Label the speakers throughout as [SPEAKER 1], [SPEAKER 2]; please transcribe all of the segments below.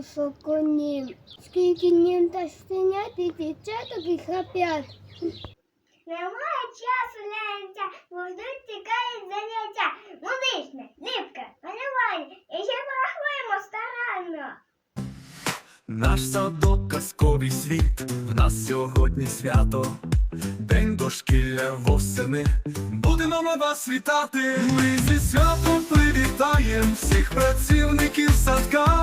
[SPEAKER 1] лісу соконім, скільки нім та стенят і дівчаток і хапят.
[SPEAKER 2] Немає часу лянця, бо ждуть тікають заняття. Музичне, ліпка, малювання. І ще порахуємо старанно.
[SPEAKER 3] Наш садок казковий світ, в нас сьогодні свято, День дошкілля восени. Будемо ми вас вітати. Ми зі святом привітаєм всіх працівників садка.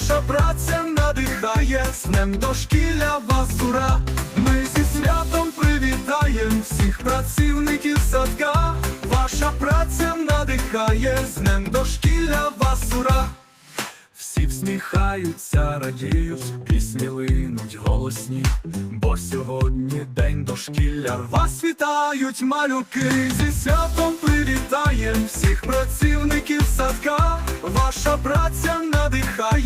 [SPEAKER 3] Ваша праця надихає, з днем дошкілля вас ура. Ми зі святом привітаєм всіх працівників садка. Ваша праця надихає, з днем дошкілля вас ура. Всі всміхаються, радіють, пісні линуть голосні, бо сьогодні день дошкілля. Вас вітають малюки, зі святом привітаєм всіх працівників садка. Ваша праця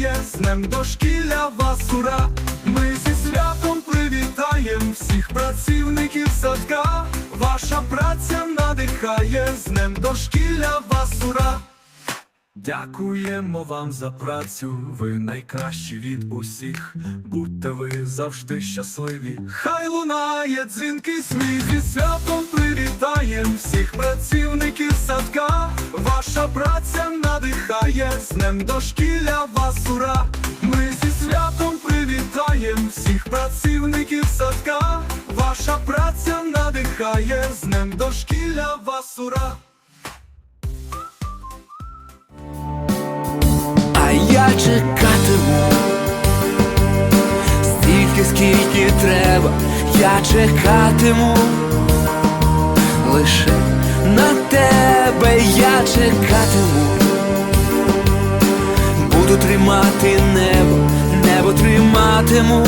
[SPEAKER 3] днем дошкілля вас ура. Ми зі святом привітаєм всіх працівників садка. Ваша праця надихає, з днем дошкілля вас ура. Дякуємо вам за працю, ви найкращі від усіх. Будьте ви завжди щасливі. Хай лунає дзвінкий сміх зі святом привітаєм всіх працівників садка. Ваша праця надихає, з днем дошкілля вас ура. Ми зі святом привітаєм всіх працівників садка. Ваша праця надихає, з днем дошкілля вас ура.
[SPEAKER 4] А я чекатиму стільки, скільки треба, я чекатиму лише на тебе я чекатиму, тримати небо, небо триматиму,